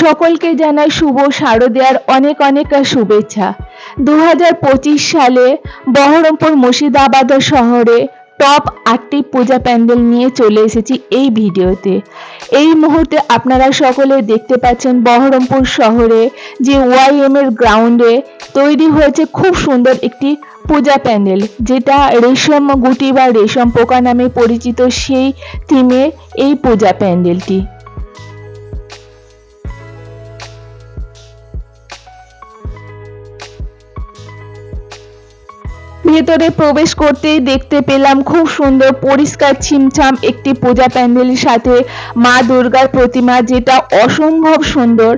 সকলকে জানাই শুভ শারদীয়ার অনেক অনেক শুভেচ্ছা। দু হাজার পঁচিশ সালে বহরমপুর মুর্শিদাবাদ শহরে টপ আটটি পূজা প্যান্ডেল নিয়ে চলে এসেছি এই ভিডিওতে। এই মুহূর্তে আপনারা সকলে দেখতে পাচ্ছেন বহরমপুর শহরে যে ওয়াইএম এর গ্রাউন্ডে তৈরি হয়েছে খুব সুন্দর একটি পূজা প্যান্ডেল, যেটা রেশম গুটি বা রেশম পোকা নামে পরিচিত সেই থিমে এই পূজা প্যান্ডেলটি। ভেতরে প্রবেশ করতেই দেখতে পেলাম খুব সুন্দর পরিষ্কার ছিমছাম একটি পূজা প্যান্ডেলের সাথে মা দুর্গার প্রতিমা, যেটা অসম্ভব সুন্দর।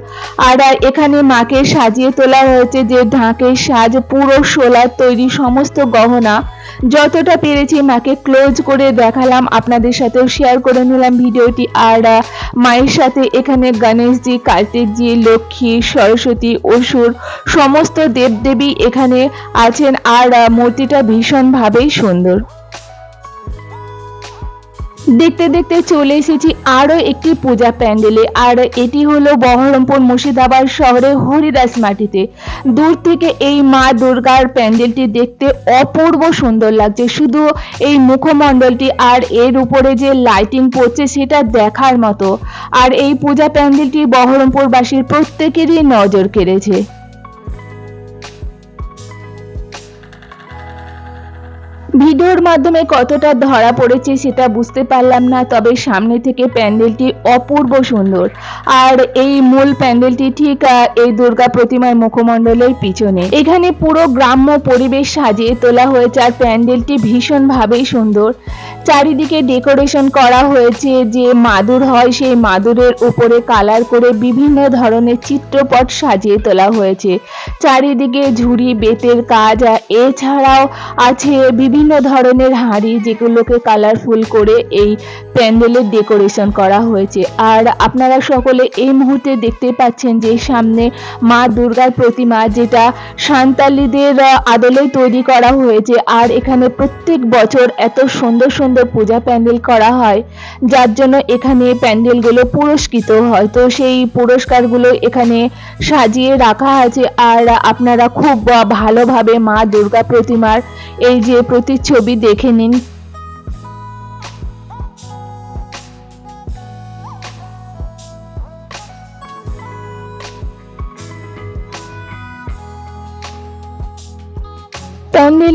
আর এখানে মাকে সাজিয়ে তোলা হয়েছে যে ঢাকের সাজ, পুরো সোলার তৈরি সমস্ত গহনা। যতটা পেরেছি মাকে ক্লোজ করে দেখালাম, আপনাদের সাথেও শেয়ার করে নিলাম ভিডিওটি। আর মায়ের সাথে এখানে গণেশজি, কার্তিকজি, লক্ষ্মী, সরস্বতী, অসুর, সমস্ত দেবদেবী এখানে আছেন। আর মূর্তিটা ভীষণভাবেই সুন্দর। দেখতে দেখতে চলে এসেছি আরও একটি পূজা প্যান্ডেলে। আর এটি হলো বহরমপুর মুর্শিদাবাদ শহরে হরিদাস মাটিতে। দূর থেকে এই মা দুর্গার প্যান্ডেলটি দেখতে অপূর্ব সুন্দর লাগছে। শুধু এই মুখমণ্ডলটি আর এর উপরে যে লাইটিং পড়ছে সেটা দেখার মতো। আর এই পূজা প্যান্ডেলটি বহরমপুরবাসীর প্রত্যেকেরই নজর কেড়েছে। ভিডিওর মাধ্যমে কতটা ধরা পড়েছে সেটা বুঝতে পারলাম না, তবে সামনে থেকে প্যান্ডেলটি অপূর্ব সুন্দর। আর এই মূল প্যান্ডেলটি ঠিক এই দুর্গা প্রতিমার মুখমণ্ডলের পিছনে। এখানে পুরো গ্রাম্য পরিবেশ সাজিয়ে তোলা হয়েছে, আর প্যান্ডেলটি ভীষণভাবেই সুন্দর। চারিদিকে ডেকোরেশন করা হয়েছে, যে মাদুর হয় সেই মাদুরের উপরে কালার করে বিভিন্ন ধরনের চিত্রপট সাজিয়ে তোলা হয়েছে। চারিদিকে ঝুড়ি, বেতের কাজ এছাড়াও আছে বিভিন্ন ধরনের হাঁড়ি যেগুলোকে কালারফুল করে এই প্যান্ডেলের ডেকোরেশন করা হয়েছে। আর আপনারা সকলে এই মুহূর্তে দেখতে পাচ্ছেন যে সামনে মা দুর্গার প্রতিমা যেটা সান্তালিদের আদলে তৈরি করা হয়েছে। আর এখানে প্রত্যেক বছর এত সুন্দর সুন্দর পূজা প্যান্ডেল করা হয়, যার জন্য এখানে প্যান্ডেলগুলো পুরস্কৃত হয়। তো সেই পুরস্কারগুলো এখানে সাজিয়ে রাখা আছে। আর আপনারা খুব ভালোভাবে মা দুর্গা প্রতিমার এই যে প্রতিচ্ছবি দেখে নিন।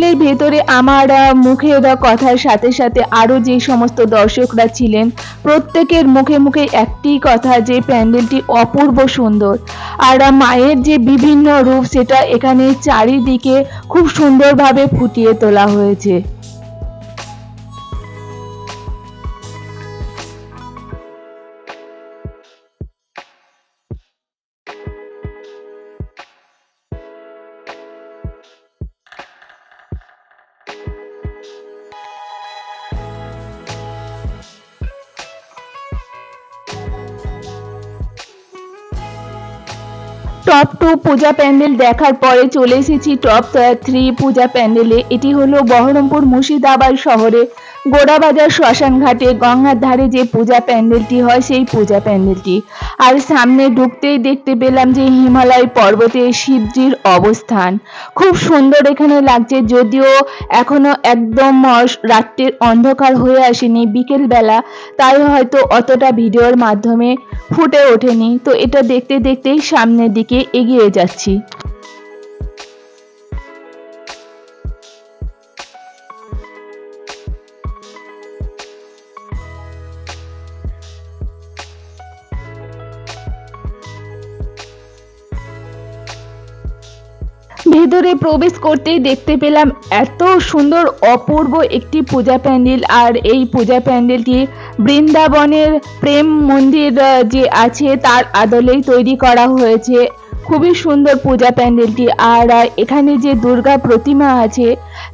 প্যান্ডেলের ভেতরে আমার মুখে কথার সাথে সাথে আরও যে সমস্ত দর্শকরা ছিলেন, প্রত্যেকের মুখে মুখে একটি কথা যে প্যান্ডেলটি অপূর্ব সুন্দর। আর মায়ের যে বিভিন্ন রূপ, সেটা এখানে চারিদিকে খুব সুন্দরভাবে ফুটিয়ে তোলা হয়েছে। টপ টু পূজা প্যান্ডেল দেখার পরে চলে এসেছি টপ থ্রি পূজা প্যান্ডেলে। এটি হলো বহরমপুর মুর্শিদাবাদ শহরে। গোড়াবাজার শ্মশান ঘাটে গঙ্গার ধারে যে পূজা প্যান্ডেলটি হয়, সেই পূজা প্যান্ডেলটি। আর সামনে ঢুকতেই দেখতে পেলাম যে হিমালয় পর্বতে শিবজির অবস্থান। খুব সুন্দর এখানে লাগছে, যদিও এখনও একদম রাত্রের অন্ধকার হয়ে আসেনি বিকেল বেলা তাই হয়তো অতটা ভিডিওর মাধ্যমে ফুটে ওঠেনি। তো এটা দেখতে দেখতেই সামনের দিকে এগিয়ে যাচ্ছি। ভেতরে প্রবেশ করতেই দেখতে পেলাম এত সুন্দর অপূর্ব একটি পূজা প্যান্ডেল। আর এই পূজা প্যান্ডেলটি বৃন্দাবনের প্রেম মন্দির যে আছে তার আদলেই তৈরি করা হয়েছে। খুবই সুন্দর পূজা প্যান্ডেলটি। আর এখানে যে দুর্গা প্রতিমা আছে,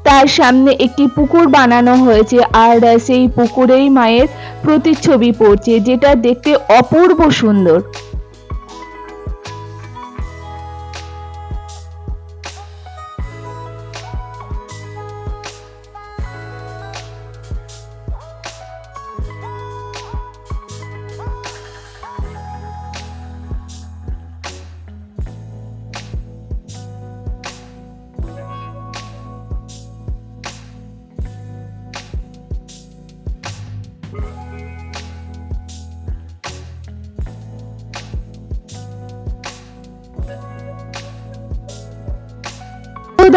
তার সামনে একটি পুকুর বানানো হয়েছে। আর সেই পুকুরেই মায়ের প্রতিচ্ছবি পড়ছে, যেটা দেখতে অপূর্ব সুন্দর।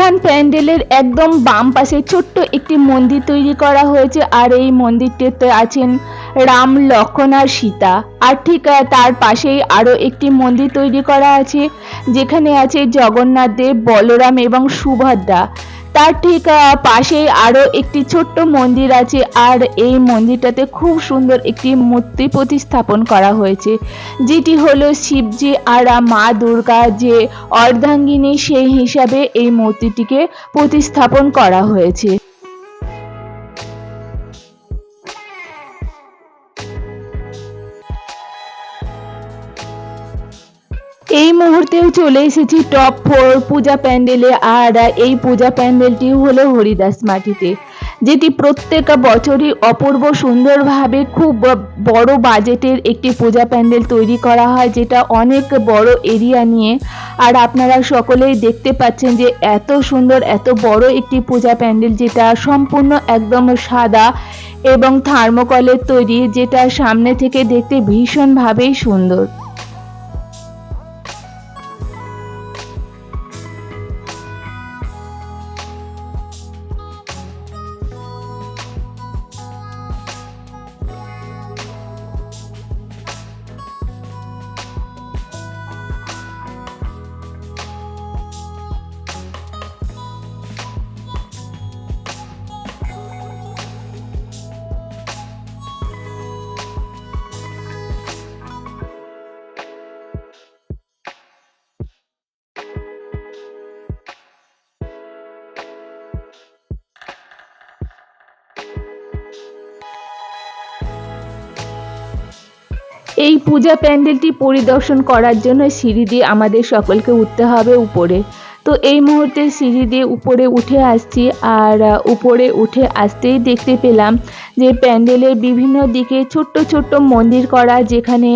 প্রধান প্যান্ডেলের একদম বাম পাশে ছোট্ট একটি মন্দির তৈরি করা হয়েছে আর এই মন্দিরটিতে আছেন রাম, লক্ষণ আর সীতা। আর ঠিক তার পাশেই আরও একটি মন্দির তৈরি করা আছে, যেখানে আছে জগন্নাথ দেব, বলরাম এবং সুভদ্রা। তার ঠিক পাশেই আরও একটি ছোট্ট মন্দির আছে, আর এই মন্দিরটাতে খুব সুন্দর একটি মূর্তি প্রতিস্থাপন করা হয়েছে, যেটি হলো শিবজি আর মা দুর্গা যে অর্ধাঙ্গিনী সেই হিসাবে এই মূর্তিটিকে প্রতিস্থাপন করা হয়েছে। এই মুহূর্তেও চলে এসেছি টপ ফোর পূজা প্যান্ডেলে আর এই পূজা প্যান্ডেলটি হলো হরিদাস মাটিতে, যেটি প্রত্যেক বছরই অপূর্ব সুন্দরভাবে খুব বড় বাজেটের একটি পূজা প্যান্ডেল তৈরি করা হয়, যেটা অনেক বড় এরিয়া নিয়ে। আর আপনারা সকলেই দেখতে পাচ্ছেন যে এত সুন্দর, এত বড় একটি পূজা প্যান্ডেল, যেটা সম্পূর্ণ একদম সাদা এবং থার্মোকলের তৈরি, যেটা সামনে থেকে দেখতে ভীষণভাবেই সুন্দর। এই পূজা প্যান্ডেলটি পরিদর্শন করার জন্য সিঁড়ি দিয়ে আমাদের সকলকে উঠতে হবে উপরে। তো এই মুহূর্তে সিঁড়ি দিয়ে উপরে উঠে আসছি আর উপরে উঠে আসতেই দেখতে পেলাম যে প্যান্ডেলের বিভিন্ন দিকে ছোট্ট ছোট্ট মন্দির করা যেখানে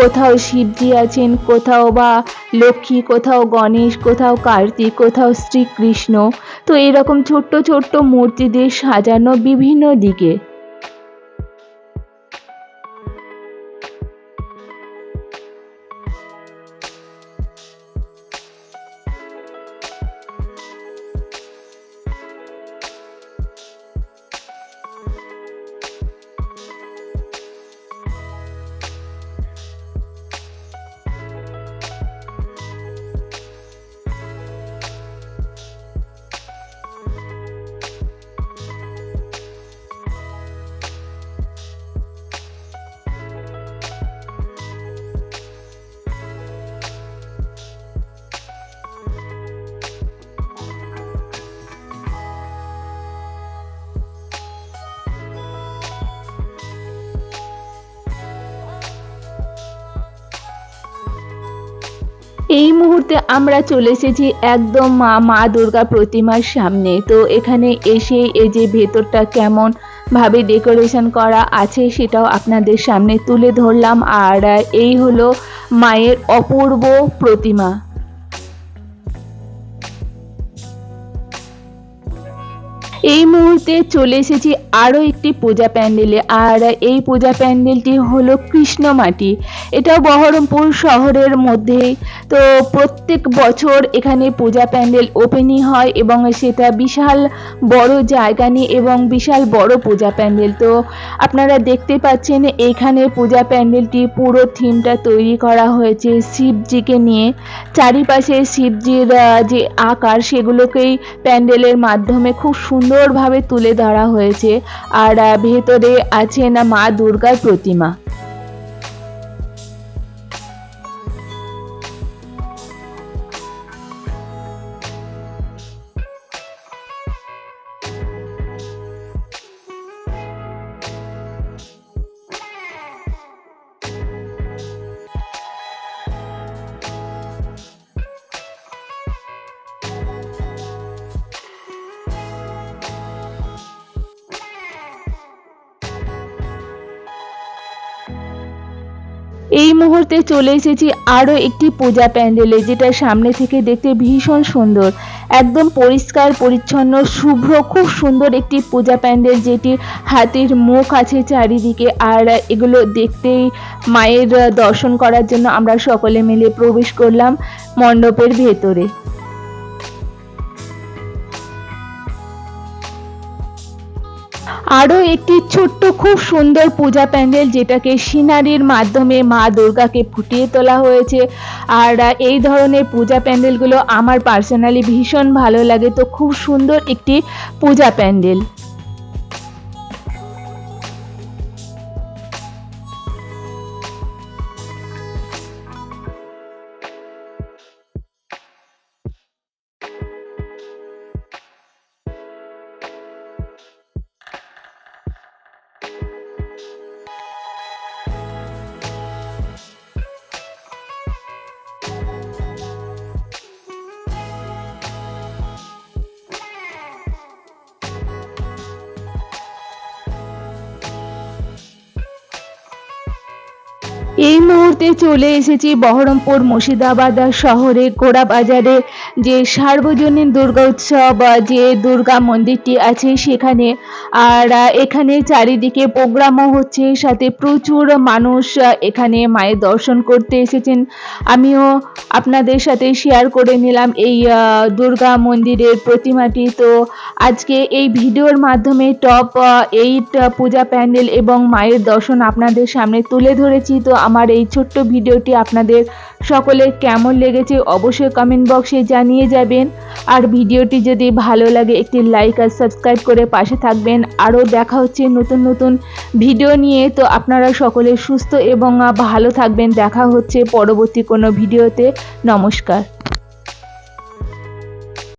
কোথাও শিবজি আছেন, কোথাও বা লক্ষ্মী, কোথাও গণেশ, কোথাও কার্তিক, কোথাও শ্রীকৃষ্ণ। তো এরকম ছোট্ট ছোট্ট মূর্তি দিয়ে সাজানো বিভিন্ন দিকে। এই মুহূর্তে আমরা চলে এসেছি একদম মা মা দুর্গা প্রতিমার সামনে। তো এখানে এসে এই যে ভেতরটা কেমন ভাবে ডেকোরেশন করা আছে সেটাও আপনাদের সামনে তুলে ধরলাম। আর এই হলো মায়ের অপূর্ব প্রতিমা। এই মুহূর্তে চলে এসেছি আরও একটি পূজা প্যান্ডেলে, আর এই পূজা প্যান্ডেলটি হলো কৃষ্ণমাটি। এটা বহরমপুর শহরের মধ্যেই তো প্রত্যেক বছর এখানে পূজা প্যান্ডেল ওপেনই হয় এবং সেটা বিশাল বড় জায়গা নিয়ে এবং বিশাল বড় পূজা প্যান্ডেল। তো আপনারা দেখতে পাচ্ছেন এইখানে পূজা প্যান্ডেলটি পুরো থিমটা তৈরি করা হয়েছে শিবজিকে নিয়ে। চারিপাশে শিবজির যে আকার সেগুলোকেই প্যান্ডেলের মাধ্যমে খুব সুন্দরভাবে তুলে ধরা হয়েছে। আর ভেতরে আছেন মা দুর্গার প্রতিমা। এই মুহূর্তে চলে এসেছি আরও একটি পূজা প্যান্ডেলে, যেটা সামনে থেকে দেখতে ভীষণ সুন্দর। একদম পরিষ্কার, পরিচ্ছন্ন, শুভ্র, খুব সুন্দর একটি পূজা প্যান্ডেল, যেটি হাতির মুখ আছে চারিদিকে, আর এগুলো দেখতেই মায়ের দর্শন করার জন্য আমরা সকলে মিলে প্রবেশ করলাম মণ্ডপের ভেতরে। আরও একটি ছোট্ট খুব সুন্দর পূজা প্যান্ডেল যেটাকে সিনারির মাধ্যমে মা দুর্গাকে ফুটিয়ে তোলা হয়েছে। আর এই ধরনের পূজা প্যান্ডেলগুলো আমার পার্সোনালি ভীষণ ভালো লাগে। তো খুব সুন্দর একটি পূজা প্যান্ডেল। এই মুহূর্তে চলে এসেছি বহরমপুর মুর্শিদাবাদ শহরে কোড়া বাজারে যে সার্বজনীন দুর্গা উৎসব যে দুর্গা মন্দিরটি আছে সেখানে, আর এখানে চারিদিকে প্রোগ্রামও হচ্ছে সাথে প্রচুর মানুষ এখানে মায়ের দর্শন করতে এসেছেন। আমিও আপনাদের সাথে শেয়ার করে নিলাম এই দুর্গা মন্দিরের প্রতিমাটি। তো আজকে এই ভিডিওর মাধ্যমে টপ এইট পূজা প্যান্ডেল এবং মায়ের দর্শন আপনাদের সামনে তুলে ধরেছি। তো আমার এই ছোট্ট ভিডিওটি আপনাদের সকলের কেমন লেগেছে অবশ্যই কমেন্ট বক্সে জানিয়ে যাবেন। আর ভিডিওটি যদি ভালো লাগে, একটি লাইক আর সাবস্ক্রাইব করে পাশে থাকবেন। আরও দেখা হচ্ছে নতুন নতুন ভিডিও নিয়ে। তো আপনারা সকলে সুস্থ এবং ভালো থাকবেন। দেখা হচ্ছে পরবর্তী কোনো ভিডিওতে। নমস্কার।